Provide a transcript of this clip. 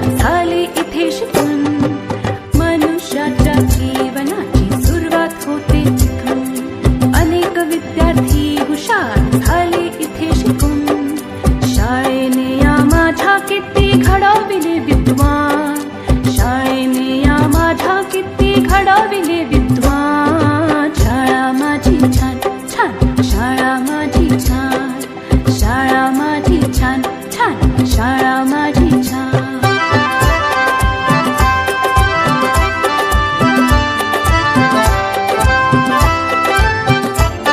झाली इथे शिकून. मनुष्याच्या जीवनाची सुरुवात होते अनेक विद्यार्थी हुशार झाले इथे शिकून. शाळेने या माझ्या किती घडविले विद्वान. शाळेने या माझ्या किती घडविले विद्वान. शाळा माझी छान छान. शाळा माझी छान. शाळा माझी छान छान. शाळा माझी छान.